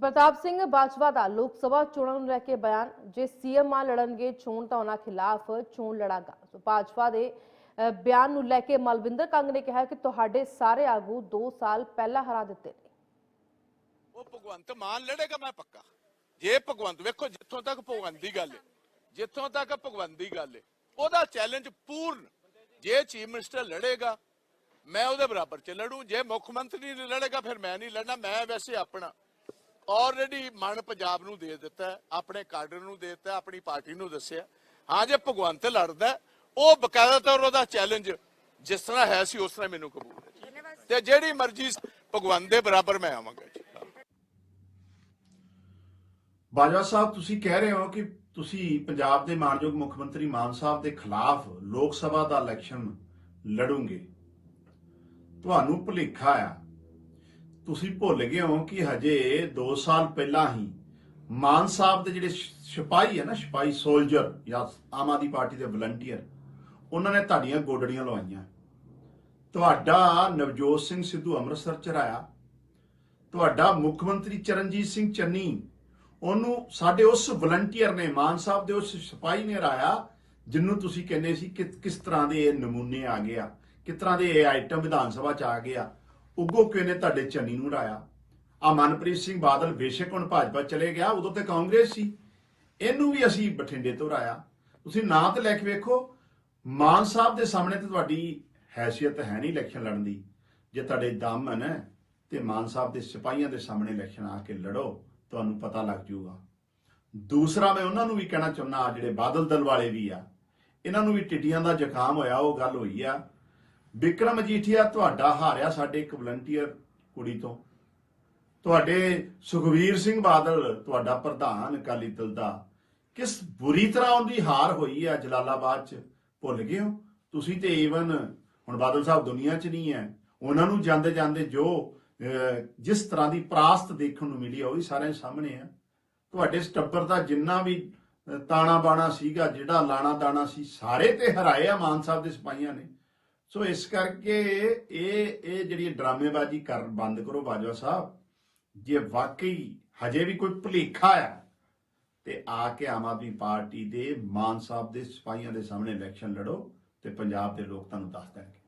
ਪ੍ਰਤਾਪ ਸਿੰਘ ਬਾਜਵਾ ਦਾ ਲੋਕ ਸਭਾ ਚੋਣਾਂ ਨੂੰ ਲੈ ਕੇ ਬਿਆਨ, ਜੇ ਸੀਐਮ ਆ ਲੜਨਗੇ ਚੋਣ ਤਾਂ ਉਹਨਾਂ ਖਿਲਾਫ ਚੋਣ ਲੜਾਂਗਾ। ਸੋ ਬਾਜਵਾ ਦੇ ਬਿਆਨ ਨੂੰ ਲੈ ਕੇ ਮਲਵਿੰਦਰ ਕੰਗ ਨੇ ਕਿਹਾ ਕਿ ਤੁਹਾਡੇ ਸਾਰੇ ਆਗੂ 2 ਸਾਲ ਪਹਿਲਾਂ ਹਰਾ ਦਿੱਤੇ ਨੇ। ਉਹ ਭਗਵੰਤ ਮਾਨ ਲੜੇਗਾ, ਮੈਂ ਪੱਕਾ। ਜੇ ਭਗਵੰਤ, ਵੇਖੋ ਜਿੱਥੋਂ ਤੱਕ ਭਗਵੰਤ ਦੀ ਗੱਲ ਹੈ ਜਿੱਥੋਂ ਤੱਕ ਭਗਵੰਤ ਦੀ ਗੱਲ ਹੈ ਉਹਦਾ ਚੈਲੰਜ ਪੂਰਨ। ਜੇ ਚੀਫ ਮਿਨਿਸਟਰ ਲੜੇਗਾ, ਮੈਂ ਉਹਦੇ ਬਰਾਬਰ ਚ ਲੜੂ। ਜੇ ਮੁੱਖ ਮੰਤਰੀ ਲੜੇਗਾ, ਫਿਰ ਮੈਂ ਨਹੀਂ ਲੜਨਾ, ਮੈਂ ਵੈਸੇ ਆਪਣਾ ਆਲਰੇਡੀ ਮਨ ਪੰਜਾਬ ਨੂੰ ਦੇ ਦਿੱਤਾ ਆਪਣੇ ਕਾਡਰ ਨੂੰ ਦੇ ਦਿੱਤਾ ਆਪਣੀ ਪਾਰਟੀ ਨੂੰ ਦੱਸਿਆ ਹਾਂ। ਜੇ ਭਗਵੰਤ ਲੜਦਾ ਉਹ ਬਕਾਇਦਾ ਤੌਰ ਉਹਦਾ ਚੈਲੰਜ ਜਿਸ ਤਰ੍ਹਾਂ ਹੈ ਸੀ ਉਸ ਤਰ੍ਹਾਂ ਮੈਨੂੰ ਕਬੂਲ ਹੈ। ਤੇ ਜਿਹੜੀ ਮਰਜ਼ੀ ਭਗਵੰਤ ਦੇ ਬਰਾਬਰ ਮੈਂ ਆਵਾਂਗਾ ਜੀ। ਬਾਜਵਾ ਸਾਹਿਬ ਤੁਸੀਂ ਕਹਿ ਰਹੇ ਹੋ ਕਿ ਤੁਸੀਂ ਪੰਜਾਬ ਦੇ ਮਾਨਯੋਗ ਮੁੱਖ ਮੰਤਰੀ ਮਾਨ ਸਾਹਿਬ ਦੇ ਖਿਲਾਫ ਲੋਕ ਸਭਾ ਦਾ ਇਲੈਕਸ਼ਨ ਲੜੋਗੇ। ਤੁਹਾਨੂੰ ਭੁਲੇਖਾ ਆ। ਤੁਸੀਂ ਭੁੱਲ ਗਏ ਹੋ ਕਿ ਹਜੇ 2 ਸਾਲ ਪਹਿਲਾਂ ਹੀ ਮਾਨ ਸਾਹਿਬ ਦੇ ਜਿਹੜੇ ਸ਼- ਸਿਪਾਹੀ ਹੈ ਨਾ, ਸਿਪਾਹੀ ਸੋਲਜਰ ਜਾਂ ਆਮ ਆਦਮੀ ਪਾਰਟੀ ਦੇ ਵਲੰਟੀਅਰ ਉਹਨਾਂ ਨੇ ਤੁਹਾਡੀਆਂ ਗੋਡੜੀਆਂ ਲਵਾਈਆਂ। ਤੁਹਾਡਾ ਨਵਜੋਤ ਸਿੰਘ ਸਿੱਧੂ ਅੰਮ੍ਰਿਤਸਰ ਚ ਰਾਇਆ ਤੁਹਾਡਾ ਮੁੱਖ ਮੰਤਰੀ ਚਰਨਜੀਤ ਸਿੰਘ ਚੰਨੀ, ਉਹਨੂੰ ਸਾਡੇ ਉਸ ਵਲੰਟੀਅਰ ਨੇ, ਮਾਨ ਸਾਹਿਬ ਦੇ ਉਸ ਸਿਪਾਹੀ ਨੇ ਰਾਇਆ ਜਿਹਨੂੰ ਤੁਸੀਂ ਕਹਿੰਦੇ ਸੀ ਕਿ ਕਿਸ ਤਰ੍ਹਾਂ ਦੇ ਇਹ ਨਮੂਨੇ ਆ ਗਏ ਆ, ਕਿਸ ਤਰ੍ਹਾਂ ਦੇ ਇਹ ਆਈਟਮ ਵਿਧਾਨ ਸਭਾ ਚ ਆ ਗਏ ਆ। ਉਗੋ ਕੇ ਨੇ ਤੁਹਾਡੇ ਚੰਨੀ ਨੂੰ ਰਾਇਆ ਆ ਮਨਪ੍ਰੀਤ ਸਿੰਘ ਬਾਦਲ ਬੇਸ਼ੱਕ ਹੁਣ ਭਾਜਪਾ ਚਲੇ ਗਿਆ, ਉਦੋਂ ਤੇ ਕਾਂਗਰਸ ਸੀ। ਇਹਨੂੰ ਵੀ ਅਸੀਂ ਬਠਿੰਡੇ ਤੋਂ ਰਾਇਆ ਤੁਸੀਂ ਨਾਂ ਤੇ ਲੈ ਕੇ ਵੇਖੋ, ਮਾਨ ਸਾਹਿਬ ਦੇ ਸਾਹਮਣੇ ਤੇ ਤੁਹਾਡੀ ਹੈਸੀਅਤ ਹੈ ਨਹੀਂ ਇਲੈਕਸ਼ਨ ਲੜਨ ਦੀ। ਜੇ ਤੁਹਾਡੇ ਦਮਨ ਹੈ ਤੇ ਮਾਨ ਸਾਹਿਬ ਦੇ ਸਿਪਾਹੀਆਂ ਦੇ ਸਾਹਮਣੇ ਇਲੈਕਸ਼ਨ ਆ ਕੇ ਲੜੋ, ਤੁਹਾਨੂੰ ਪਤਾ ਲੱਗ ਜੂਗਾ ਦੂਸਰਾ ਮੈਂ ਉਹਨਾਂ ਨੂੰ ਵੀ ਕਹਿਣਾ ਚਾਹੁੰਦਾ ਜਿਹੜੇ ਬਾਦਲ ਦਲ ਵਾਲੇ ਵੀ ਆ, ਇਹਨਾਂ ਨੂੰ ਵੀ ਟਿੱਡੀਆਂ ਦਾ ਜ਼ੁਕਾਮ ਹੋਇਆ, ਉਹ ਗੱਲ ਹੋਈ ਆ। ਵਿਕਰਮ ਮਜੀਠੀਆ ਤੁਹਾਡਾ ਹਾਰਿਆ ਸਾਡੇ ਇੱਕ ਵਲੰਟੀਅਰ ਕੁੜੀ ਤੋਂ। ਤੁਹਾਡੇ ਸੁਖਵੀਰ ਸਿੰਘ ਬਾਦਲ ਤੁਹਾਡਾ ਪ੍ਰਧਾਨ ਅਕਾਲੀ ਦਲ ਦਾ। ਕਿਸ ਬੁਰੀ ਤਰ੍ਹਾਂ ਉਹਦੀ ਹਾਰ ਹੋਈ ਹੈ ਜਲਾਲਾਬਾਦ ਚ? ਭੁੱਲ ਗਏ ਹੋ? ਤੁਸੀਂ ਤੇ ਈਵਨ ਹੁਣ ਬਾਦਲ ਸਾਹਿਬ ਦੁਨੀਆ 'ਚ ਨਹੀਂ ਹੈ। ਉਹਨਾਂ ਨੂੰ ਜਾਂਦੇ ਜਾਂਦੇ ਜੋ ਅਹ, ਜਿਸ ਤਰ੍ਹਾਂ ਦੀ ਪ੍ਰਾਸਤ ਦੇਖਣ ਨੂੰ ਮਿਲੀ ਆ ਉਹ ਵੀ ਸਾਰਿਆਂ ਸਾਹਮਣੇ ਆ। ਤੁਹਾਡੇ ਸਟੱਬਰ ਦਾ ਜਿੰਨਾ ਵੀ ਤਾਣਾ ਬਾਣਾ ਸੀਗਾ ਜਿਹੜਾ ਲਾਣਾ ਦਾਣਾ ਸੀ ਸਾਰੇ ਤੇ ਹਰਾਏ ਆ ਮਾਨ ਸਾਹਿਬ ਦੇ ਸਿਪਾਹੀਆਂ ਨੇ। ਸੋ ਇਸ ਕਰਕੇ ਇਹ ਇਹ ਜਿਹੜੀ ਡਰਾਮੇਬਾਜ਼ੀ ਕਰ, ਬੰਦ ਕਰੋ ਬਾਜਵਾ ਸਾਹਿਬ। ਜੇ ਵਾਕਈ ਹਜੇ ਵੀ ਕੋਈ ਭੁਲੇਖਾ ਆ, ਤੇ ਆ ਕੇ ਆਮ ਆਦਮੀ ਪਾਰਟੀ ਦੇ ਮਾਨ ਸਾਹਿਬ ਦੇ ਸਿਪਾਹੀਆਂ ਦੇ ਸਾਹਮਣੇ ਇਲੈਕਸ਼ਨ ਲੜੋ ਤੇ ਪੰਜਾਬ ਦੇ ਲੋਕ ਤੁਹਾਨੂੰ ਦੱਸ ਦੇਣਗੇ।